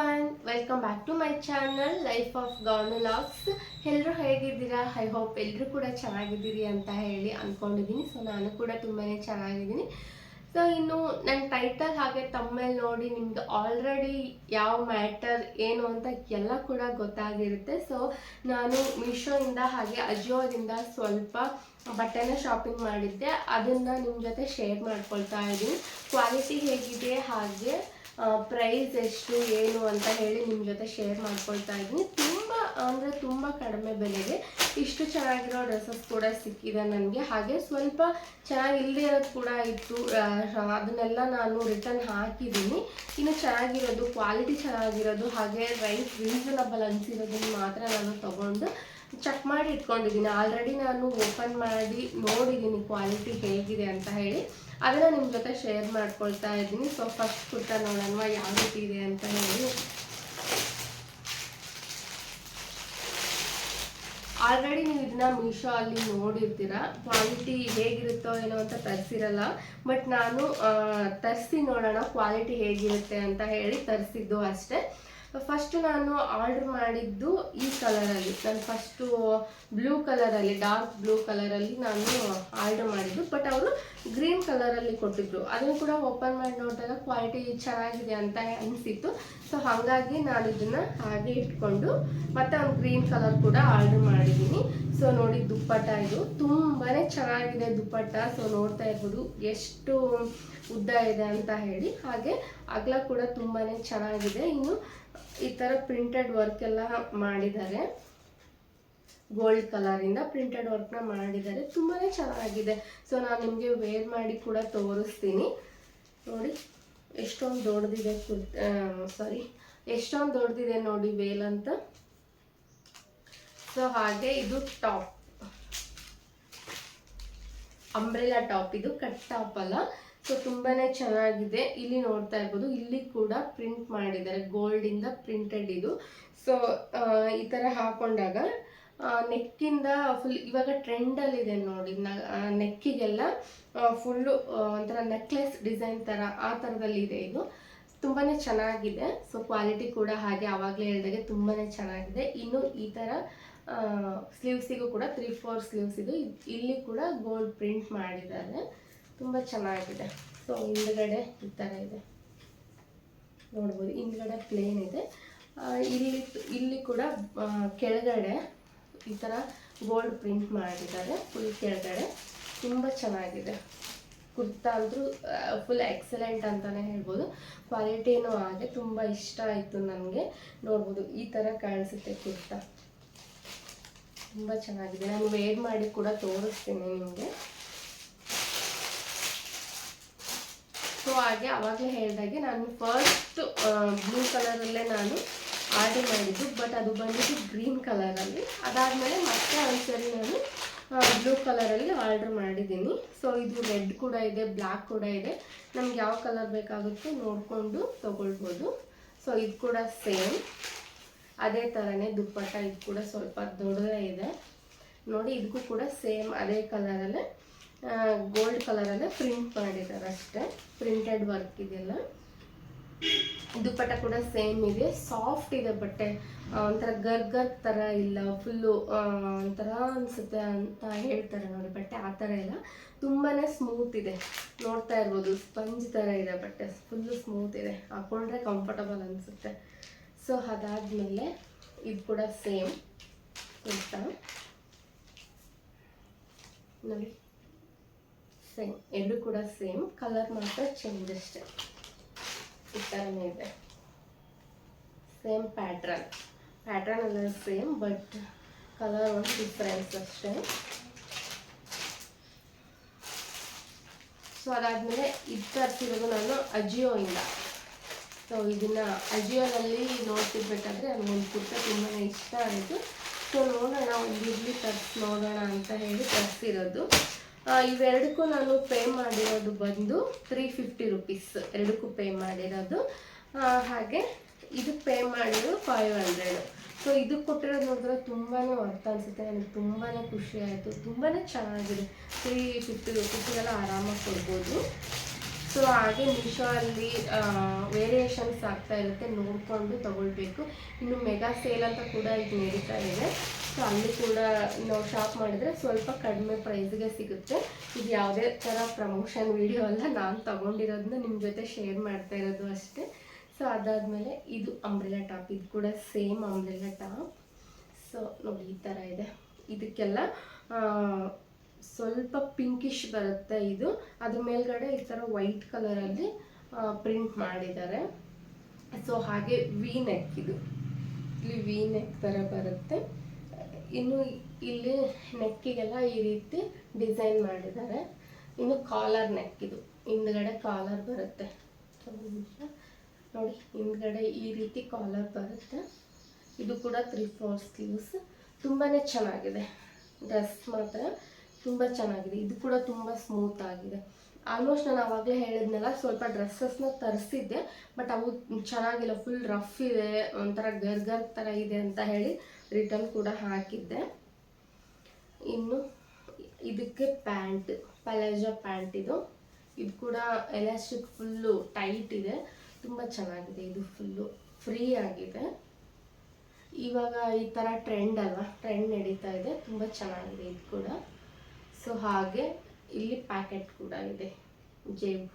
One welcome back to my channel life of ಗಾರ್ನಲಾಗ್ಸ್ ಎಲ್ಲರೂ ಹೇಗಿದ್ದೀರಾ? I hope ಎಲ್ಲರೂ ಕೂಡ ಚೆನ್ನಾಗಿದ್ದೀರಿ ಅಂತ ಹೇಳಿ ಅಂದ್ಕೊಂಡಿದ್ದೀನಿ ಸೊ ನಾನು ಕೂಡ ತುಂಬಾ ಚೆನ್ನಾಗಿದ್ದೀನಿ. ಸೊ ಇನ್ನು ನನ್ನ ಟೈಟಲ್ ಹಾಗೆ ತಮ್ಮೇಲೆ ನೋಡಿ ನಿಮ್ಗೆ ಆಲ್ರೆಡಿ ಯಾವ ಮ್ಯಾಟರ್ ಏನು ಅಂತ ಎಲ್ಲ ಕೂಡ ಗೊತ್ತಾಗಿರುತ್ತೆ. ಸೊ ನಾನು ಮೀಶೋಯಿಂದ ಹಾಗೆ ಅಜಿಯೋದಿಂದ ಸ್ವಲ್ಪ ಬಟ್ಟೆನ ಶಾಪಿಂಗ್ ಮಾಡಿದ್ದೆ. ಅದನ್ನು ನಿಮ್ಮ ಜೊತೆ ಶೇರ್ ಮಾಡ್ಕೊಳ್ತಾ ಇದ್ದೀನಿ. ಕ್ವಾಲಿಟಿ ಹೇಗಿದೆ? ಹಾಗೆ ಪ್ರೈಸ್ ಎಷ್ಟು, ಏನು ಅಂತ ಹೇಳಿ ನಿಮ್ಮ ಜೊತೆ ಶೇರ್ ಮಾಡ್ಕೊಳ್ತಾ ಇದ್ದೀನಿ. ತುಂಬ, ಅಂದರೆ ತುಂಬ ಕಡಿಮೆ ಬೆಲೆಗೆ ಇಷ್ಟು ಚೆನ್ನಾಗಿರೋ ಡ್ರೆಸ್ಸಸ್ ಕೂಡ ಸಿಕ್ಕಿದೆ ನನಗೆ. ಹಾಗೆ ಸ್ವಲ್ಪ ಚೆನ್ನಾಗಿ ಇಲ್ಲದೆ ಇರೋದು ಕೂಡ ಇತ್ತು. ಅದನ್ನೆಲ್ಲ ನಾನು ರಿಟರ್ನ್ ಹಾಕಿದ್ದೀನಿ. ಇನ್ನು ಚೆನ್ನಾಗಿರೋದು ಕ್ವಾಲಿಟಿ ಚೆನ್ನಾಗಿರೋದು, ಹಾಗೆ ರೈಸ್ ರೀಸನಬಲ್ ಅನಿಸಿರೋದನ್ನು ಮಾತ್ರ ನಾನು ತಗೊಂಡು ಚೆಕ್ ಮಾಡಿ ಇಟ್ಕೊಂಡಿದ್ದೀನಿ. ಆಲ್ರೆಡಿ ನಾನು ಓಪನ್ ಮಾಡಿ ನೋಡಿದ್ದೀನಿ ಕ್ವಾಲಿಟಿ ಹೇಗಿದೆ ಅಂತ ಹೇಳಿ. ಅದನ್ನು ನಿಮ್ಮ ಜೊತೆ ಶೇರ್ ಮಾಡ್ಕೊಳ್ತಾ ಇದ್ದೀನಿ. ಸೊ ಫಸ್ಟ್ ಕುರ್ತಾ ನೋಡೋಣ ಯಾವ ರೀತಿ ಇದೆ ಅಂತ ಹೇಳಿ. ಆಲ್ರೆಡಿ ನೀವು ಇದನ್ನ ಮೀಶೋ ಅಲ್ಲಿ ನೋಡಿರ್ತೀರ? ಕ್ವಾಲಿಟಿ ಹೇಗಿರುತ್ತೋ ಏನೋ ಅಂತ ತರಿಸಿರಲ್ಲ. ಬಟ್ ನಾನು ತರಿಸಿ ನೋಡೋಣ. ಕ್ವಾಲಿಟಿ ಹೇಗಿರುತ್ತೆ ಅಂತ ಹೇಳಿ ತರಿಸಿದ್ದು ಅಷ್ಟೇ. ಫಸ್ಟ್ ನಾನು ಆರ್ಡರ್ ಮಾಡಿದ್ದು ಈ ಕಲರಲ್ಲಿ ನಾನು ಫಸ್ಟು ಬ್ಲೂ ಕಲರಲ್ಲಿ ಡಾರ್ಕ್ ಬ್ಲೂ ಕಲರಲ್ಲಿ ನಾನು ಆರ್ಡರ್ ಮಾಡಿದ್ದು. ಬಟ್ ಅವರು ಗ್ರೀನ್ ಕಲರಲ್ಲಿ ಕೊಟ್ಟಿದ್ರು. ಅದನ್ನು ಕೂಡ ಓಪನ್ ಮಾಡಿ ನೋಡಿದಾಗ ಕ್ವಾಲಿಟಿ ಚೆನ್ನಾಗಿದೆ ಅಂತ ಅನಿಸಿತ್ತು. ಸೊ ಹಾಗಾಗಿ ನಾನು ಇದನ್ನು ಹಾಗೆ ಇಟ್ಕೊಂಡು ಮತ್ತೆ ಒಂದು ಗ್ರೀನ್ ಕಲರ್ ಕೂಡ ಆರ್ಡರ್ ಮಾಡಿದ್ದೀನಿ. ಸೊ ನೋಡಿ ದುಪ್ಪಟ್ಟ ಇದು. ತುಂಬಾ ಚೆನ್ನಾಗಿದೆ ದುಪ್ಪಟ್ಟ. ಸೊ ನೋಡ್ತಾ ಇರ್ಬೋದು ಎಷ್ಟು ಉದ್ದ ಇದೆ ಅಂತ ಹೇಳಿ. ಹಾಗೆ ಅಗಲ ಕೂಡ ತುಂಬಾ ಚೆನ್ನಾಗಿದೆ. ಇನ್ನು ಈ ಥರ ಪ್ರಿಂಟೆಡ್ ವರ್ಕ್ ಎಲ್ಲ ಮಾಡಿದ್ದಾರೆ. ಗೋಲ್ಡ್ ಕಲರಿಂದ ಪ್ರಿಂಟೆಡ್ ವರ್ಕ್ನ ಮಾಡಿದ್ದಾರೆ. ತುಂಬಾ ಚೆನ್ನಾಗಿದೆ. ಸೊ ನಾನು ನಿಮಗೆ ವೇರ್ ಮಾಡಿ ಕೂಡ ತೋರಿಸ್ತೀನಿ. ನೋಡಿ, ಎಷ್ಟೊಂದು ದೊಡ್ಡದಿದೆ ಸಾರಿ ಎಷ್ಟೊಂದು ದೊಡ್ಡದಿದೆ ನೋಡಿ ವೇಲ್ ಅಂತ. ಸೊ ಹಾಗೆ ಇದು ಟಾಪ್ ಅಂಬ್ರೆಲಾ ಟಾಪ್ ಇದು ಕಟ್ ಟಾಪ್ ಅಲ್ಲ. ಸೊ ತುಂಬಾ ಚೆನ್ನಾಗಿದೆ. ಇಲ್ಲಿ ನೋಡ್ತಾ ಇರ್ಬೋದು. ಇಲ್ಲಿ ಕೂಡ ಪ್ರಿಂಟ್ ಮಾಡಿದ್ದಾರೆ. ಗೋಲ್ಡಿಂದ ಪ್ರಿಂಟೆಡ್ ಇದು. ಸೊ ಈ ಥರ ಹಾಕೊಂಡಾಗ ನೆಕ್ಕಿಂದ ಫುಲ್ ಇವಾಗ ಟ್ರೆಂಡಲ್ಲಿದೆ ನೋಡಿ. ನೆಕ್ಕಿಗೆಲ್ಲ ಫುಲ್ಲು ಒಂಥರ ನೆಕ್ಲೆಸ್ ಡಿಸೈನ್ ಥರ ಆ ಥರದಲ್ಲಿ ಇದೆ ಇದು. ತುಂಬಾ ಚೆನ್ನಾಗಿದೆ. ಸೊ ಕ್ವಾಲಿಟಿ ಕೂಡ ಹಾಗೆ ಆವಾಗಲೇ ಹೇಳಿದಾಗೆ ತುಂಬಾ ಚೆನ್ನಾಗಿದೆ. ಇನ್ನು ಈ ಥರ ಸ್ಲೀವ್ಸಿಗೂ ಕೂಡ ತ್ರೀ ಫೋರ್ ಸ್ಲೀವ್ಸ್ ಇದು. ಇಲ್ಲಿ ಕೂಡ ಗೋಲ್ಡ್ ಪ್ರಿಂಟ್ ಮಾಡಿದ್ದಾರೆ. ತುಂಬ ಚೆನ್ನಾಗಿದೆ. ಸೊ ಹಿಂದ್ಗಡೆ ಈ ಥರ ಇದೆ. ನೋಡ್ಬೋದು, ಹಿಂದ್ಗಡೆ ಪ್ಲೇನ್ ಇದೆ. ಇಲ್ಲಿ ಇಲ್ಲಿ ಕೂಡ ಕೆಳಗಡೆ ಈ ಥರ ಗೋಲ್ಡ್ ಪ್ರಿಂಟ್ ಮಾಡಿದ್ದಾರೆ ಫುಲ್ ಕೆಳಗಡೆ. ತುಂಬ ಚೆನ್ನಾಗಿದೆ. ಕುರ್ತಾ ಅಂದರೂ ಫುಲ್ ಎಕ್ಸಲೆಂಟ್ ಅಂತಲೇ ಹೇಳ್ಬೋದು. ಕ್ವಾಲಿಟಿನೂ ಹಾಗೆ ತುಂಬ ಇಷ್ಟ ಆಯಿತು ನನಗೆ. ನೋಡ್ಬೋದು, ಈ ಥರ ಕಾಣಿಸುತ್ತೆ ಕುರ್ತಾ. ತುಂಬ ಚೆನ್ನಾಗಿದೆ. ನಾನು ವೇರ್ ಮಾಡಿ ಕೂಡ ತೋರಿಸ್ತೀನಿ ನಿಮಗೆ. ಹಾಗೆ ಅವಾಗಲೇ ಹೇಳಿದಾಗೆ ನಾನು ಫಸ್ಟ್ ಬ್ಲೂ ಕಲರಲ್ಲೇ ನಾನು ಆರ್ಡರ್ ಮಾಡಿದ್ದು. ಬಟ್ ಅದು ಬಂದಿದ್ದು ಗ್ರೀನ್ ಕಲರಲ್ಲಿ ಅದಾದಮೇಲೆ ಮತ್ತೆ ಒಂದ್ಸರಿ ನಾನು ಬ್ಲೂ ಕಲರಲ್ಲಿ ಆರ್ಡರ್ ಮಾಡಿದ್ದೀನಿ. ಸೊ ಇದು ರೆಡ್ ಕೂಡ ಇದೆ ಬ್ಲ್ಯಾಕ್ ಕೂಡ ಇದೆ. ನಮ್ಗೆ ಯಾವ ಕಲರ್ ಬೇಕಾಗುತ್ತೋ ನೋಡಿಕೊಂಡು ತೊಗೊಳ್ಬೋದು. ಸೊ ಇದು ಕೂಡ ಸೇಮ್ ಅದೇ ಥರನೇ ದುಪ್ಪಟ್ಟ ಇದು ಕೂಡ ಸ್ವಲ್ಪ ದೊಡ್ಡದೇ ಇದೆ. ನೋಡಿ, ಇದಕ್ಕೂ ಕೂಡ ಸೇಮ್ ಅದೇ ಕಲರಲ್ಲೇ ಗೋಲ್ಡ್ ಕಲರಲ್ಲೇ ಪ್ರಿಂಟ್ ಮಾಡಿದ್ದಾರೆ ಅಷ್ಟೇ. ಪ್ರಿಂಟೆಡ್ ವರ್ಕ್ ಇದೆಲ್ಲ ದುಪ್ಪಟ್ಟ ಕೂಡ ಸೇಮ್ ಇದೆ. ಸಾಫ್ಟ್ ಇದೆ ಬಟ್ಟೆ. ಒಂಥರ ಗರ್ಗರ್ ಗರ್ ಥರ ಇಲ್ಲ ಫುಲ್ಲು ಒಂಥರ ಅನಿಸುತ್ತೆ ಅಂತ ಹೇಳ್ತಾರೆ ನೋಡಿ, ಬಟ್ಟೆ ಆ ಥರ ಇಲ್ಲ. ತುಂಬಾ ಸ್ಮೂತ್ ಇದೆ. ನೋಡ್ತಾ ಇರ್ಬೋದು ಸ್ಪಂಜ್ ಥರ ಇದೆ ಬಟ್ಟೆ. ಫುಲ್ಲು ಸ್ಮೂತ್ ಇದೆ. ಹಾಕೊಂಡ್ರೆ ಕಂಫರ್ಟಬಲ್ ಅನಿಸುತ್ತೆ. ಸೊ ಅದಾದಮೇಲೆ ಇದು ಕೂಡ ಸೇಮ್ ಕುರ್ತಾ ನೋಡಿ. ಸೇಮ್ ಎರಡು ಕೂಡ ಸೇಮ್ ಕಲರ್ ಮಾತ್ರ ಚೇಂಜ್ ಅಷ್ಟೇ. ಈ ಥರನೇ ಇದೆ. ಸೇಮ್ ಪ್ಯಾಟ್ರನ್ ಪ್ಯಾಟ್ರನ್ ಎಲ್ಲ ಸೇಮ್ ಬಟ್ ಕಲರ್ ಒಂದು ಡಿಫ್ರೆನ್ಸ್ ಅಷ್ಟೇ. ಸೊ ಅದಾದಮೇಲೆ ಇದು ತರಿಸಿರೋದು ನಾನು ಅಜಿಯೋಯಿಂದ. ಸೊ ಇದನ್ನ ಅಜಿಯೋನಲ್ಲಿ ನೋಡ್ತಿರ್ಬೇಕಾದ್ರೆ ಒಂದು ಕುರ್ತಾ ತುಂಬಾ ಇಷ್ಟ ಆಯಿತು ಸೊ ನೋಡೋಣ, ಒಂದು ಇಡ್ಲಿ ತರಿಸಿ, ನೋಡೋಣ ಅಂತ ಹೇಳಿ ತರಿಸಿರೋದು. ಇವೆರಡಕ್ಕೂ ನಾನು ಪೇ ಮಾಡಿರೋದು ಬಂದು ತ್ರೀ ಫಿಫ್ಟಿ ರುಪೀಸ್ ಎರಡಕ್ಕೂ ಪೇ ಮಾಡಿರೋದು. ಹಾಗೆ ಇದು ಪೇ ಮಾಡಿರೋದು ಫೈವ್ ಹಂಡ್ರೆಡು ಸೊ ಇದು ಕೊಟ್ಟಿರೋದು ನೋಡಿದ್ರೆ ತುಂಬಾ ವರ್ತ್ ಅನಿಸುತ್ತೆ. ನನಗೆ ತುಂಬಾ ಖುಷಿ ಆಯಿತು. ತುಂಬಾ ಚೆನ್ನಾಗಿದೆ. ತ್ರೀ ಫಿಫ್ಟಿ ರುಪೀಸ್ಗೆಲ್ಲ ಆರಾಮಾಗಿ ಕೊಡ್ಬೋದು. ಸೊ ಹಾಗೆ ಮೀಶೋ ಅಲ್ಲಿ ವೇರಿಯೇಷನ್ಸ್ ಆಗ್ತಾ ಇರುತ್ತೆ. ನೋಡಿಕೊಂಡು ತಗೊಳ್ಬೇಕು. ಇನ್ನು ಮೆಗಾ ಸೇಲ್ ಅಂತ ಕೂಡ ಈಗ ನಡೀತಾ ಇದೆ. ಸೊ ಅಲ್ಲಿ ಕೂಡ ನಾವು ಶಾಪ್ ಮಾಡಿದರೆ ಸ್ವಲ್ಪ ಕಡಿಮೆ ಪ್ರೈಸ್ಗೆ ಸಿಗುತ್ತೆ. ಇದು ಯಾವುದೇ ಥರ ಪ್ರಮೋಷನ್ ವಿಡಿಯೋ ಅಲ್ಲ, ನಾನು ತೊಗೊಂಡಿರೋದನ್ನ ನಿಮ್ಮ ಜೊತೆ ಶೇರ್ ಮಾಡ್ತಾ ಇರೋದು ಅಷ್ಟೇ. ಸೊ ಅದಾದಮೇಲೆ ಇದು ಅಂಬ್ರೆಲಾ ಟಾಪ್ ಇದು ಕೂಡ ಸೇಮ್ ಅಂಬ್ರೆಲಾ ಟಾಪ್ ಸೊ ನೋಡಿ, ಈ ಥರ ಇದೆ. ಇದಕ್ಕೆಲ್ಲ ಸ್ವಲ್ಪ ಪಿಂಕಿಶ್ ಬರುತ್ತೆ ಇದು. ಅದ್ರ ಮೇಲ್ಗಡೆ ಈ ಥರ ವೈಟ್ ಕಲರಲ್ಲಿ ಪ್ರಿಂಟ್ ಮಾಡಿದ್ದಾರೆ. ಸೊ ಹಾಗೆ ವಿ ನೆಕ್ ಇದು. ಇಲ್ಲಿ ವಿ ನೆಕ್ ಥರ ಬರುತ್ತೆ. ಇನ್ನು ಇಲ್ಲಿ ನೆಕ್ಕಿಗೆಲ್ಲ ಈ ರೀತಿ ಡಿಸೈನ್ ಮಾಡಿದ್ದಾರೆ. ಇನ್ನು ಕಾಲರ್ ನೆಕ್ ಇದು. ಹಿಂದ್ಗಡೆ ಕಾಲರ್ ಬರುತ್ತೆ. ನೋಡಿ, ಹಿಂದ್ಗಡೆ ಈ ರೀತಿ ಕಾಲರ್ ಬರುತ್ತೆ. ಇದು ಕೂಡ ತ್ರೀ ಫೋರ್ ಸ್ಲೀವ್ಸ್ ತುಂಬಾ ಚೆನ್ನಾಗಿದೆ. ಡ್ರೆಸ್ ಮಾತ್ರ ತುಂಬ ಚೆನ್ನಾಗಿದೆ. ಇದು ಕೂಡ ತುಂಬ ಸ್ಮೂತ್ ಆಗಿದೆ. ಆಲ್ಮೋಸ್ಟ್ ನಾನು ಆವಾಗಲೇ ಹೇಳಿದ್ನಲ್ಲ, ಸ್ವಲ್ಪ ಡ್ರೆಸ್ಸಸ್ನ ತರಿಸಿದ್ದೆ ಬಟ್ ಅವು ಚೆನ್ನಾಗಿಲ್ಲ. ಫುಲ್ ರಫ್ ಇದೆ. ಒಂಥರ ಗರ್ ಥರ ಇದೆ ಅಂತ ಹೇಳಿ ರಿಟರ್ನ್ ಕೂಡ ಹಾಕಿದ್ದೆ. ಇನ್ನು ಇದಕ್ಕೆ ಪ್ಯಾಂಟ್ ಪಲಾಜೋ ಪ್ಯಾಂಟ್ ಇದು. ಇದು ಕೂಡ ಎಲಾಸ್ಟಿಕ್ ಫುಲ್ಲು ಟೈಟ್ ಇದೆ. ತುಂಬ ಚೆನ್ನಾಗಿದೆ ಇದು ಫುಲ್ಲು ಫ್ರೀ ಆಗಿದೆ. ಇವಾಗ ಈ ಥರ ಟ್ರೆಂಡ್ ಅಲ್ವಾ? ಟ್ರೆಂಡ್ ನಡೀತಾ ಇದೆ. ತುಂಬ ಚೆನ್ನಾಗಿದೆ ಇದು ಕೂಡ. ಸೊ ಹಾಗೆ ಇಲ್ಲಿ ಪ್ಯಾಕೆಟ್ ಕೂಡ ಇದೆ. ಜೇಬು.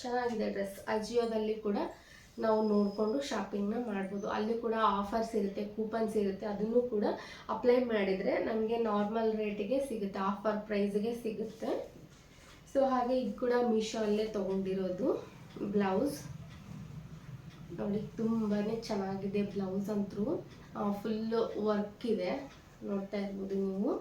ಚೆನ್ನಾಗಿದೆ ಡ್ರೆಸ್ ಅಜಿಯೋದಲ್ಲಿ ಕೂಡ ನಾವು ನೋಡಿಕೊಂಡು ಶಾಪಿಂಗ್ನ ಮಾಡ್ಬೋದು. ಅಲ್ಲಿ ಕೂಡ ಆಫರ್ಸ್ ಇರುತ್ತೆ ಕೂಪನ್ಸ್ ಇರುತ್ತೆ. ಅದನ್ನು ಕೂಡ ಅಪ್ಲೈ ಮಾಡಿದರೆ ನಮಗೆ ನಾರ್ಮಲ್ ರೇಟಿಗೆ ಸಿಗುತ್ತೆ ಆಫರ್ ಪ್ರೈಸ್ಗೆ ಸಿಗುತ್ತೆ. ಸೊ ಹಾಗೆ ಇದು ಕೂಡ ಮೀಶೋ ಅಲ್ಲೇ ತೊಗೊಂಡಿರೋದು ಬ್ಲೌಸ್ ನೋಡಿ ತುಂಬಾ ಚೆನ್ನಾಗಿದೆ ಬ್ಲೌಸ್ ಅಂತೂ. ಫುಲ್ಲು ವರ್ಕ್ ಇದೆ. ನೋಡ್ತಾ ಇರ್ಬೋದು ನೀವು.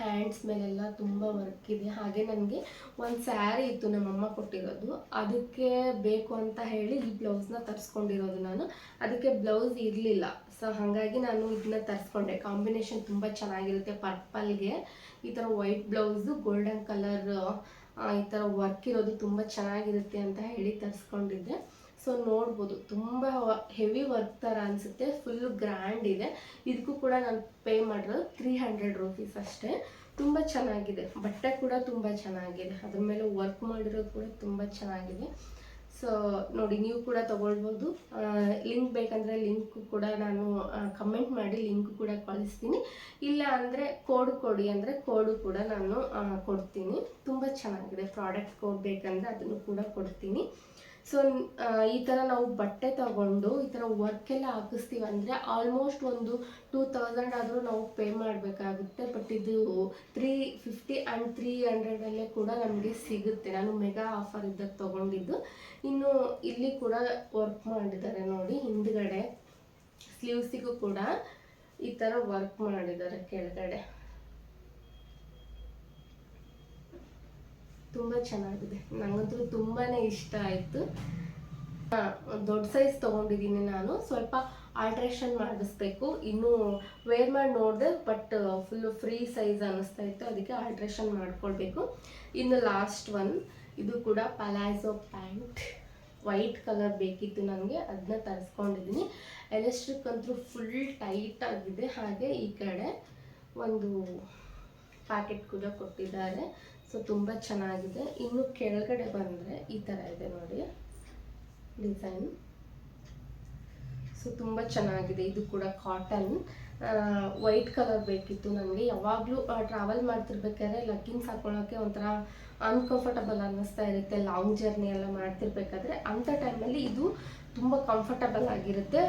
ಹ್ಯಾಂಡ್ಸ್ ಮೇಲೆಲ್ಲ ತುಂಬ ವರ್ಕ್ ಇದೆ. ಹಾಗೆ ನನಗೆ ಒಂದು ಸ್ಯಾರಿ ಇತ್ತು ನಮ್ಮಮ್ಮ ಕೊಟ್ಟಿರೋದು. ಅದಕ್ಕೆ ಬೇಕು ಅಂತ ಹೇಳಿ ಈ ಬ್ಲೌಸ್ನ ತರಿಸ್ಕೊಂಡಿರೋದು ನಾನು. ಅದಕ್ಕೆ ಬ್ಲೌಸ್ ಇರಲಿಲ್ಲ. ಸೊ ಹಾಗಾಗಿ ನಾನು ಇದನ್ನ ತರಿಸ್ಕೊಂಡೆ. ಕಾಂಬಿನೇಷನ್ ತುಂಬ ಚೆನ್ನಾಗಿರುತ್ತೆ ಪರ್ಪಲ್ಗೆ ಈ ಥರ ವೈಟ್ ಬ್ಲೌಸು ಗೋಲ್ಡನ್ ಕಲರ್ ಈ ಥರ ವರ್ಕ್ ಇರೋದು ತುಂಬ ಚೆನ್ನಾಗಿರುತ್ತೆ ಅಂತ ಹೇಳಿ ತರಿಸ್ಕೊಂಡಿದ್ದೆ. ಸೊ ನೋಡ್ಬೋದು, ತುಂಬ ಹೆವಿ ವರ್ಕ್ ಥರ ಅನಿಸುತ್ತೆ ಫುಲ್ಲು ಗ್ರ್ಯಾಂಡ್ ಇದೆ. ಇದಕ್ಕೂ ಕೂಡ ನಾನು ಪೇ ಮಾಡಿರೋದು ತ್ರೀ ಹಂಡ್ರೆಡ್ ರುಪೀಸ್ ಅಷ್ಟೇ. ತುಂಬ ಚೆನ್ನಾಗಿದೆ, ಬಟ್ಟೆ ಕೂಡ ತುಂಬ ಚೆನ್ನಾಗಿದೆ. ಅದ್ರ ಮೇಲೆ ವರ್ಕ್ ಮಾಡಿರೋದು ಕೂಡ ತುಂಬ ಚೆನ್ನಾಗಿದೆ. ಸೊ ನೋಡಿ, ನೀವು ಕೂಡ ತೊಗೊಳ್ಬೋದು. ಲಿಂಕ್ ಬೇಕಂದರೆ ಲಿಂಕ್ ಕೂಡ ನಾನು ಕಮೆಂಟ್ ಮಾಡಿ ಲಿಂಕ್ ಕೂಡ ಕಳಿಸ್ತೀನಿ. ಇಲ್ಲ ಅಂದರೆ ಕೋಡ್ ಕೊಡಿ ಅಂದರೆ ಕೋಡು ಕೂಡ ನಾನು ಕೊಡ್ತೀನಿ. ತುಂಬ ಚೆನ್ನಾಗಿದೆ ಪ್ರಾಡಕ್ಟ್ ಕೋಡ್ ಬೇಕಂದರೆ ಅದನ್ನು ಕೂಡ ಕೊಡ್ತೀನಿ. ಸೊ ಈ ಥರ ನಾವು ಬಟ್ಟೆ ತಗೊಂಡು ಈ ಥರ ವರ್ಕೆಲ್ಲ ಹಾಕಿಸ್ತೀವಿ ಅಂದರೆ ಆಲ್ಮೋಸ್ಟ್ ಒಂದು ಟೂ ತೌಸಂಡ್ ಆದರೂ ನಾವು ಪೇ ಮಾಡಬೇಕಾಗುತ್ತೆ. ಬಟ್ ಇದು ತ್ರೀ ಫಿಫ್ಟಿ ಆ್ಯಂಡ್ ತ್ರೀ ಹಂಡ್ರೆಡಲ್ಲೇ ಕೂಡ ನಮಗೆ ಸಿಗುತ್ತೆ. ನಾನು ಮೆಗಾ ಆಫರ್ ಇದ್ದಾಗ ತೊಗೊಂಡಿದ್ದು. ಇನ್ನು ಇಲ್ಲಿ ಕೂಡ ವರ್ಕ್ ಮಾಡಿದ್ದಾರೆ ನೋಡಿ, ಹಿಂದ್ಗಡೆ ಸ್ಲೀವ್ಸಿಗೂ ಕೂಡ ಈ ಥರ ವರ್ಕ್ ಮಾಡಿದ್ದಾರೆ ಕೆಳಗಡೆ. ತುಂಬ ಚೆನ್ನಾಗಿದೆ. ನನಗಂತೂ ತುಂಬಾ ಇಷ್ಟ ಆಯಿತು. ದೊಡ್ಡ ಸೈಜ್ ತೊಗೊಂಡಿದ್ದೀನಿ ನಾನು. ಸ್ವಲ್ಪ ಆಲ್ಟ್ರೇಷನ್ ಮಾಡಿಸ್ಬೇಕು. ಇನ್ನೂ ವೇರ್ ಮಾಡಿ ನೋಡಿದೆ ಬಟ್ ಫುಲ್ಲು ಫ್ರೀ ಸೈಜ್ ಅನ್ನಿಸ್ತಾ ಇತ್ತು. ಅದಕ್ಕೆ ಆಲ್ಟ್ರೇಷನ್ ಮಾಡ್ಕೊಳ್ಬೇಕು. ಇನ್ನು ಲಾಸ್ಟ್ ಒನ್ ಇದು ಕೂಡ ಪಲಾಝೋ ಪ್ಯಾಂಟ್ ವೈಟ್ ಕಲರ್ ಬೇಕಿತ್ತು ನನಗೆ. ಅದನ್ನ ತರಿಸ್ಕೊಂಡಿದ್ದೀನಿ. ಎಲೆಸ್ಟ್ರಿಕ್ ಅಂತೂ ಫುಲ್ ಟೈಟ್ ಆಗಿದೆ. ಹಾಗೆ ಈ ಕಡೆ ಒಂದು ಪ್ಯಾಕೆಟ್ ಕೂಡ ಕೊಟ್ಟಿದ್ದಾರೆ. ಸೊ ತುಂಬ ಚೆನ್ನಾಗಿದೆ. ಇನ್ನು ಕೆಳಗಡೆ ಬಂದರೆ ಈ ಥರ ಇದೆ ನೋಡಿ. ಡಿಸೈನ್ ಸೊ ತುಂಬ ಚೆನ್ನಾಗಿದೆ. ಇದು ಕೂಡ ಕಾಟನ್ ವೈಟ್ ಕಲರ್ ಬೇಕಿತ್ತು ನನಗೆ. ಯಾವಾಗಲೂ ಟ್ರಾವೆಲ್ ಮಾಡ್ತಿರ್ಬೇಕಾದ್ರೆ ಲಗ್ಗಿನ್ಸ್ ಹಾಕೊಳ್ಳೋಕ್ಕೆ ಒಂಥರ ಅನ್ಕಂಫರ್ಟಬಲ್ ಅನ್ನಿಸ್ತಾ ಇರುತ್ತೆ. ಲಾಂಗ್ ಜರ್ನಿ ಎಲ್ಲ ಮಾಡ್ತಿರ್ಬೇಕಾದ್ರೆ ಅಂಥ ಟೈಮಲ್ಲಿ ಇದು ತುಂಬ ಕಂಫರ್ಟಬಲ್ ಆಗಿರುತ್ತೆ.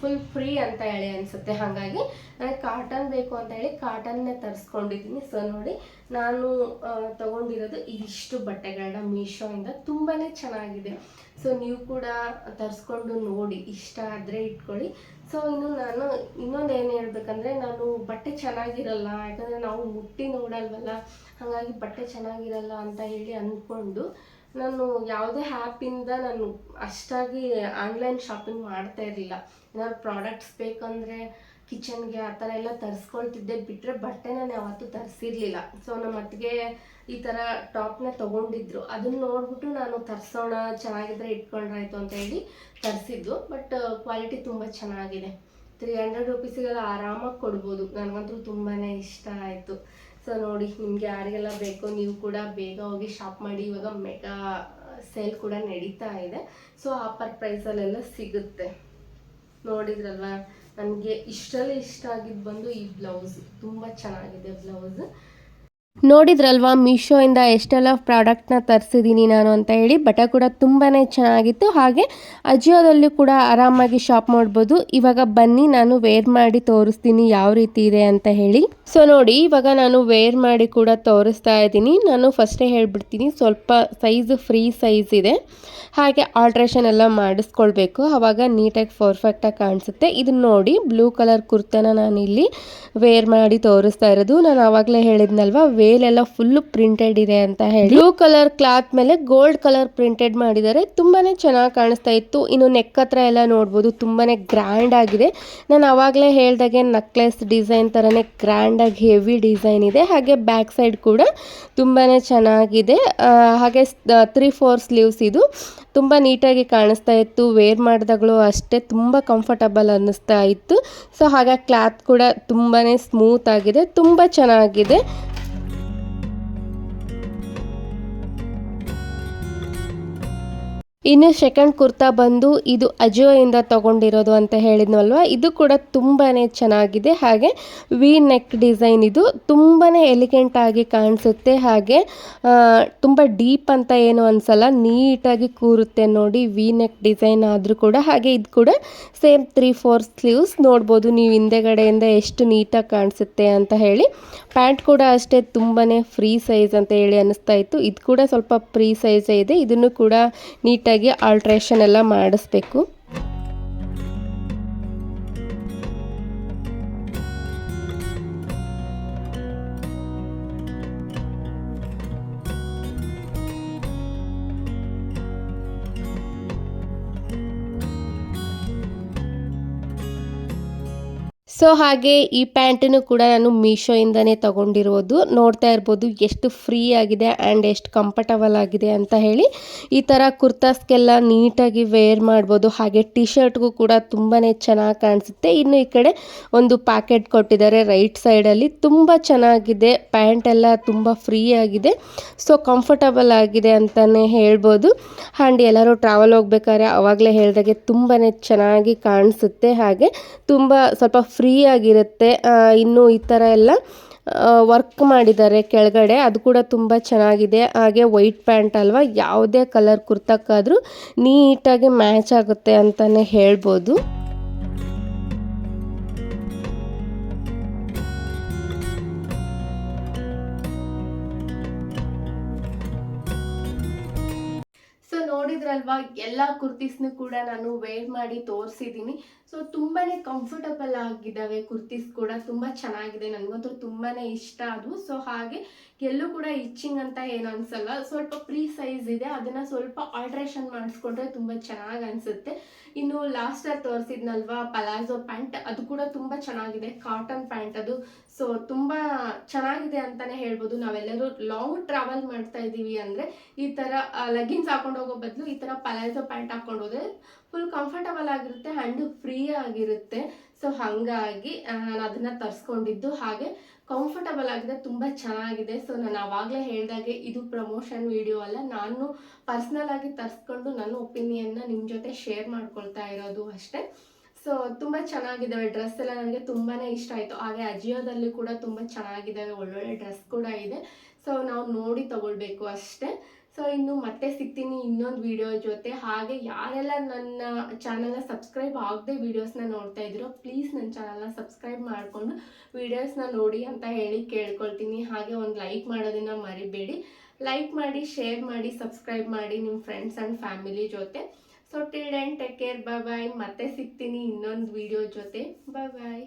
ಫುಲ್ ಫ್ರೀ ಅಂತ ಹೇಳಿ ಅನಿಸುತ್ತೆ. ಹಾಗಾಗಿ ನನಗೆ ಕಾಟನ್ ಬೇಕು ಅಂತ ಹೇಳಿ ಕಾಟನ್ನೇ ತರಿಸ್ಕೊಂಡಿದ್ದೀನಿ. ಸೊ ನೋಡಿ, ನಾನು ತೊಗೊಂಡಿರೋದು ಇಷ್ಟು ಬಟ್ಟೆಗಳನ್ನ ಮೀಶೋಯಿಂದ ತುಂಬಾ ಚೆನ್ನಾಗಿದೆ. ಸೊ ನೀವು ಕೂಡ ತರಿಸ್ಕೊಂಡು ನೋಡಿ. ಇಷ್ಟ ಆದರೆ ಇಟ್ಕೊಳ್ಳಿ. ಸೊ ಇನ್ನು ನಾನು ಇನ್ನೊಂದು ಏನು ಹೇಳ್ಬೇಕಂದ್ರೆ, ನಾನು ಬಟ್ಟೆ ಚೆನ್ನಾಗಿರಲ್ಲ, ಯಾಕಂದರೆ ನಾವು ಮುಟ್ಟಿ ನೋಡಲ್ವಲ್ಲ, ಹಾಗಾಗಿ ಬಟ್ಟೆ ಚೆನ್ನಾಗಿರಲ್ಲ ಅಂತ ಹೇಳಿ ಅಂದ್ಕೊಂಡು ನಾನು ಯಾವುದೇ ಆ್ಯಪಿಂದ ನಾನು ಅಷ್ಟಾಗಿ ಆನ್ಲೈನ್ ಶಾಪಿಂಗ್ ಮಾಡ್ತಾ ಇರಲಿಲ್ಲ. ಏನಾದ್ರು ಪ್ರಾಡಕ್ಟ್ಸ್ ಬೇಕಂದರೆ ಕಿಚನ್ಗೆ ಆ ಥರ ಎಲ್ಲ ತರಿಸ್ಕೊಳ್ತಿದ್ದೆ. ಬಿಟ್ಟರೆ ಬಟ್ಟೆ ನಾನು ಯಾವತ್ತೂ ತರಿಸಿರ್ಲಿಲ್ಲ. ಸೊ ನಮ್ಮ ಅತ್ತಿಗೆ ಈ ಥರ ಟಾಪ್ನ ತೊಗೊಂಡಿದ್ರು. ಅದನ್ನ ನೋಡ್ಬಿಟ್ಟು ನಾನು ತರಿಸೋಣ, ಚೆನ್ನಾಗಿದ್ರೆ ಇಟ್ಕೊಂಡ್ರಾಯ್ತು ಅಂತ ಹೇಳಿ ತರಿಸಿದ್ದು. ಬಟ್ ಕ್ವಾಲಿಟಿ ತುಂಬ ಚೆನ್ನಾಗಿದೆ. ತ್ರೀ ಹಂಡ್ರೆಡ್ ರುಪೀಸಿಗೆಲ್ಲ ಆರಾಮಾಗಿ ಕೊಡ್ಬೋದು. ನನಗಂತೂ ತುಂಬಾ ಇಷ್ಟ ಆಯಿತು. ಸೊ ನೋಡಿ, ನಿಮಗೆ ಯಾರಿಗೆಲ್ಲ ಬೇಕೋ ನೀವು ಕೂಡ ಬೇಗ ಹೋಗಿ ಶಾಪ್ ಮಾಡಿ. ಇವಾಗ ಮೆಗಾ ಸೇಲ್ ಕೂಡ ನಡೀತಾ ಇದೆ. ಸೊ ಆಫರ್ ಪ್ರೈಸಲ್ಲೆಲ್ಲ ಸಿಗುತ್ತೆ. ನೋಡಿದ್ರಲ್ವಾ? ನನಗೆ ಇಷ್ಟರಲ್ಲಿ ಇಷ್ಟ ಆಗಿದ್ದು ಬಂದು ಈ ಬ್ಲೌಸ್. ತುಂಬ ಚೆನ್ನಾಗಿದೆ ಬ್ಲೌಸ್. ನೋಡಿದ್ರಲ್ವಾ, ಮೀಶೋಯಿಂದ ಎಷ್ಟೆಲ್ಲ ಪ್ರಾಡಕ್ಟ್ನ ತರಿಸಿದ್ದೀನಿ ನಾನು ಅಂತ ಹೇಳಿ ಬಟ ಕೂಡ ತುಂಬಾ ಚೆನ್ನಾಗಿತ್ತು. ಹಾಗೆ ಅಜಿಯೋದಲ್ಲಿ ಕೂಡ ಆರಾಮಾಗಿ ಶಾಪ್ ಮಾಡ್ಬೋದು. ಇವಾಗ ಬನ್ನಿ, ನಾನು ವೇರ್ ಮಾಡಿ ತೋರಿಸ್ತೀನಿ ಯಾವ ರೀತಿ ಇದೆ ಅಂತ ಹೇಳಿ. ಸೊ ನೋಡಿ, ಇವಾಗ ನಾನು ವೇರ್ ಮಾಡಿ ಕೂಡ ತೋರಿಸ್ತಾ ಇದ್ದೀನಿ. ನಾನು ಫಸ್ಟೇ ಹೇಳ್ಬಿಡ್ತೀನಿ, ಸ್ವಲ್ಪ ಸೈಜ್ ಫ್ರೀ ಸೈಜ್ ಇದೆ. ಹಾಗೆ ಆಲ್ಟ್ರೇಷನ್ ಎಲ್ಲ ಮಾಡಿಸ್ಕೊಳ್ಬೇಕು. ಆವಾಗ ನೀಟಾಗಿ ಪರ್ಫೆಕ್ಟಾಗಿ ಕಾಣಿಸುತ್ತೆ. ಇದನ್ನ ನೋಡಿ ಬ್ಲೂ ಕಲರ್ ಕುರ್ತನ ನಾನು ಇಲ್ಲಿ ವೇರ್ ಮಾಡಿ ತೋರಿಸ್ತಾ ಇರೋದು. ನಾನು ಆವಾಗಲೇ ಹೇಳಿದ್ನಲ್ವಾ ವೇಲೆಲ್ಲ ಫುಲ್ ಪ್ರಿಂಟೆಡ್ ಇದೆ ಅಂತ ಹೇಳಿ ಬ್ಲೂ ಕಲರ್ ಕ್ಲಾತ್ ಮೇಲೆ ಗೋಲ್ಡ್ ಕಲರ್ ಪ್ರಿಂಟೆಡ್ ಮಾಡಿದ್ದಾರೆ. ತುಂಬಾನೇ ಚೆನ್ನಾಗಿ ಕಾಣಿಸ್ತಾ ಇತ್ತು. ಇನ್ನು ನೆಕ್ ಹತ್ರ ಎಲ್ಲ ನೋಡ್ಬೋದು, ತುಂಬಾನೇ ಗ್ರ್ಯಾಂಡ್ ಆಗಿದೆ. ನಾನು ಅವಾಗಲೇ ಹೇಳ್ದಾಗೆ ನಕ್ಲೆಸ್ ಡಿಸೈನ್ ಥರನೇ ಗ್ರ್ಯಾಂಡಾಗಿ ಹೆವಿ ಡಿಸೈನ್ ಇದೆ. ಹಾಗೆ ಬ್ಯಾಕ್ ಸೈಡ್ ಕೂಡ ತುಂಬಾ ಚೆನ್ನಾಗಿದೆ. ಹಾಗೆ ತ್ರೀ ಫೋರ್ ಸ್ಲೀವ್ಸ್ ಇದು ತುಂಬ ನೀಟಾಗಿ ಕಾಣಿಸ್ತಾ ಇತ್ತು. ವೇರ್ ಮಾಡಿದಾಗಲೂ ಅಷ್ಟೇ ತುಂಬ ಕಂಫರ್ಟಬಲ್ ಅನ್ನಿಸ್ತಾ ಇತ್ತು. ಸೊ ಹಾಗೆ ಕ್ಲಾತ್ ಕೂಡ ತುಂಬಾ ಸ್ಮೂತ್ ಆಗಿದೆ. ತುಂಬ ಚೆನ್ನಾಗಿದೆ. ಇನ್ನು ಸೆಕೆಂಡ್ ಕುರ್ತಾ ಬಂದು ಇದು ಅಜಿಯೋಯಿಂದ ತಗೊಂಡಿರೋದು ಅಂತ ಹೇಳಿದ್ನಲ್ವಾ? ಇದು ಕೂಡ ತುಂಬಾ ಚೆನ್ನಾಗಿದೆ. ಹಾಗೆ ವಿ ನೆಕ್ ಡಿಸೈನ್ ಇದು ತುಂಬಾ ಎಲಿಗೆಂಟ್ ಆಗಿ ಕಾಣಿಸುತ್ತೆ. ಹಾಗೆ ತುಂಬ ಡೀಪ್ ಅಂತ ಏನು ಅನ್ಸಲ್ಲ. ನೀಟಾಗಿ ಕೂರುತ್ತೆ ನೋಡಿ ವಿ ನೆಕ್ ಡಿಸೈನ್ ಆದರೂ ಕೂಡ. ಹಾಗೆ ಇದು ಕೂಡ ಸೇಮ್ ತ್ರೀ ಫೋರ್ ಸ್ಲೀವ್ಸ್ ನೋಡ್ಬೋದು ನೀವು ಹಿಂದೆಗಡೆಯಿಂದ ಎಷ್ಟು ನೀಟಾಗಿ ಕಾಣಿಸುತ್ತೆ ಅಂತ ಹೇಳಿ. ಪ್ಯಾಂಟ್ ಕೂಡ ಅಷ್ಟೇ ತುಂಬಾ ಫ್ರೀ ಸೈಜ್ ಅಂತ ಹೇಳಿ ಅನ್ನಿಸ್ತಾ ಇತ್ತು. ಇದು ಕೂಡ ಸ್ವಲ್ಪ ಫ್ರೀ ಸೈಜೇ ಇದೆ. ಇದನ್ನು ಕೂಡ ನೀಟಾಗಿ ಆಲ್ಟ್ರೇಷನ್ ಎಲ್ಲ ಮಾಡಿಸ್ಬೇಕು. ಸೊ ಹಾಗೆ ಈ ಪ್ಯಾಂಟನ್ನು ಕೂಡ ನಾನು ಮೀಶೋಯಿಂದನೇ ತಗೊಂಡಿರೋದು. ನೋಡ್ತಾ ಇರ್ಬೋದು ಎಷ್ಟು ಫ್ರೀ ಆಗಿದೆ ಆ್ಯಂಡ್ ಎಷ್ಟು ಕಂಫರ್ಟಬಲ್ ಆಗಿದೆ ಅಂತ ಹೇಳಿ. ಈ ಥರ ಕುರ್ತಾಸ್ಗೆಲ್ಲ ನೀಟಾಗಿ ವೇರ್ ಮಾಡ್ಬೋದು. ಹಾಗೆ ಟಿ ಶರ್ಟ್ಗೂ ಕೂಡ ತುಂಬಾ ಚೆನ್ನಾಗಿ ಕಾಣಿಸುತ್ತೆ. ಇನ್ನು ಈ ಕಡೆ ಒಂದು ಪ್ಯಾಕೆಟ್ ಕೊಟ್ಟಿದ್ದಾರೆ ರೈಟ್ ಸೈಡಲ್ಲಿ ತುಂಬ ಚೆನ್ನಾಗಿದೆ. ಪ್ಯಾಂಟ್ ಎಲ್ಲ ತುಂಬ ಫ್ರೀ ಆಗಿದೆ. ಸೊ ಕಂಫರ್ಟಬಲ್ ಆಗಿದೆ ಅಂತಲೇ ಹೇಳ್ಬೋದು. ಆ್ಯಂಡ್ ಎಲ್ಲರೂ ಟ್ರಾವೆಲ್ ಹೋಗ್ಬೇಕಾದ್ರೆ ಆವಾಗಲೇ ಹೇಳಿದಾಗೆ ತುಂಬಾ ಚೆನ್ನಾಗಿ ಕಾಣಿಸುತ್ತೆ. ಹಾಗೆ ತುಂಬ ಸ್ವಲ್ಪ ಫ್ರೀ ಆಗಿರುತ್ತೆ ಇನ್ನು ಈ ಥರ ಎಲ್ಲ ವರ್ಕ್ ಮಾಡಿದ್ದಾರೆ ಕೆಳಗಡೆ. ಅದು ಕೂಡ ತುಂಬ ಚೆನ್ನಾಗಿದೆ. ಹಾಗೆ ವೈಟ್ ಪ್ಯಾಂಟ್ ಅಲ್ವಾ? ಯಾವುದೇ ಕಲರ್ ಕುರ್ತಕ್ಕಾದರೂ ನೀಟಾಗಿ ಮ್ಯಾಚ್ ಆಗುತ್ತೆ ಅಂತಲೇ ಹೇಳ್ಬೋದು. ನೋಡಿದ್ರಲ್ವಾ ಎಲ್ಲ ಕುರ್ತೀಸ್ನು ಕೂಡ ನಾನು ವೇರ್ ಮಾಡಿ ತೋರಿಸಿದ್ದೀನಿ ಸೊ ತುಂಬಾನೇ ಕಂಫರ್ಟಬಲ್ ಆಗಿದ್ದಾವೆ ಕುರ್ತೀಸ್ ಕೂಡ. ತುಂಬ ಚೆನ್ನಾಗಿದೆ. ನನಗಂತೂ ತುಂಬಾನೇ ಇಷ್ಟ ಅದು. ಸೊ ಹಾಗೆ ಎಲ್ಲೂ ಕೂಡ ಇಚ್ಚಿಂಗ್ ಅಂತ ಏನು ಅನ್ಸಲ್ಲ. ಸ್ವಲ್ಪ ಪ್ರೀ ಸೈಜ್ ಇದೆ. ಅದನ್ನ ಸ್ವಲ್ಪ ಆಲ್ಟ್ರೇಷನ್ ಮಾಡಿಸ್ಕೊಂಡ್ರೆ ತುಂಬ ಚೆನ್ನಾಗಿ ಅನ್ಸುತ್ತೆ. ಇನ್ನು ಲಾಸ್ಟಲ್ಲಿ ತೋರಿಸಿದ್ನಲ್ವಾ ಪಲಾಜೋ ಪ್ಯಾಂಟ್ ಅದು ಕೂಡ ತುಂಬ ಚೆನ್ನಾಗಿದೆ. ಕಾಟನ್ ಪ್ಯಾಂಟ್ ಅದು. ಸೊ ತುಂಬ ಚೆನ್ನಾಗಿದೆ ಅಂತಾನೆ ಹೇಳ್ಬೋದು. ನಾವೆಲ್ಲರೂ ಲಾಂಗ್ ಟ್ರಾವೆಲ್ ಮಾಡ್ತಾ ಇದ್ದೀವಿ ಅಂದರೆ, ಈ ಥರ ಲೆಗಿನ್ಸ್ ಹಾಕೊಂಡು ಹೋಗೋ ಬದಲು ಈ ಥರ ಪಲಾಜೋ ಪ್ಯಾಂಟ್ ಹಾಕೊಂಡು ಫುಲ್ ಕಂಫರ್ಟಬಲ್ ಆಗಿರುತ್ತೆ. ಆ್ಯಂಡ್ ಫ್ರೀ ಆಗಿರುತ್ತೆ. ಸೊ ಹಾಗಾಗಿ ನಾನು ಅದನ್ನು ತರ್ಸ್ಕೊಂಡಿದ್ದು. ಹಾಗೆ ಕಂಫರ್ಟಬಲ್ ಆಗಿದೆ ತುಂಬ ಚೆನ್ನಾಗಿದೆ. ಸೊ ನಾನು ಆವಾಗಲೇ ಹೇಳಿದಾಗೆ ಇದು ಪ್ರಮೋಷನ್ ವಿಡಿಯೋ ಅಲ್ಲ. ನಾನು ಪರ್ಸ್ನಲ್ ಆಗಿ ತರಿಸ್ಕೊಂಡು ನನ್ನ ಒಪಿನಿಯನ್ನ ನಿಮ್ಮ ಜೊತೆ ಶೇರ್ ಮಾಡ್ಕೊಳ್ತಾ ಇರೋದು ಅಷ್ಟೇ. ಸೊ ತುಂಬ ಚೆನ್ನಾಗಿದ್ದಾವೆ ಡ್ರೆಸ್ ಎಲ್ಲ ನನಗೆ ತುಂಬಾ ಇಷ್ಟ ಆಯಿತು. ಹಾಗೆ ಅಜಿಯೋದಲ್ಲಿ ಕೂಡ ತುಂಬ ಚೆನ್ನಾಗಿದ್ದಾವೆ. ಒಳ್ಳೊಳ್ಳೆ ಡ್ರೆಸ್ ಕೂಡ ಇದೆ. ಸೊ ನಾವು ನೋಡಿ ತಗೊಳ್ಬೇಕು ಅಷ್ಟೇ. ಸೊ ಇನ್ನು ಮತ್ತೆ ಸಿಗ್ತೀನಿ ಇನ್ನೊಂದು ವಿಡಿಯೋ ಜೊತೆ. ಹಾಗೆ ಯಾರೆಲ್ಲ ನನ್ನ ಚಾನಲ್ನ ಸಬ್ಸ್ಕ್ರೈಬ್ ಆಗದೆ ವೀಡಿಯೋಸ್ನ ನೋಡ್ತಾ ಇದ್ದೀರೋ ಪ್ಲೀಸ್ ನನ್ನ ಚಾನಲ್ನ ಸಬ್ಸ್ಕ್ರೈಬ್ ಮಾಡಿಕೊಂಡು ವೀಡಿಯೋಸ್ನ ನೋಡಿ ಅಂತ ಹೇಳಿ ಕೇಳ್ಕೊಳ್ತೀನಿ. ಹಾಗೆ ಒಂದು ಲೈಕ್ ಮಾಡೋದನ್ನು ಮರಿಬೇಡಿ. ಲೈಕ್ ಮಾಡಿ ಶೇರ್ ಮಾಡಿ ಸಬ್ಸ್ಕ್ರೈಬ್ ಮಾಡಿ ನಿಮ್ಮ ಫ್ರೆಂಡ್ಸ್ ಆ್ಯಂಡ್ ಫ್ಯಾಮಿಲಿ ಜೊತೆ. So till and take care bye bye ಮತ್ತೆ ಸಿಗ್ತೀನಿ ಇನ್ನೊಂದು ವಿಡಿಯೋ ಜೊತೆ. ಬಾಯ್ ಬಾಯ್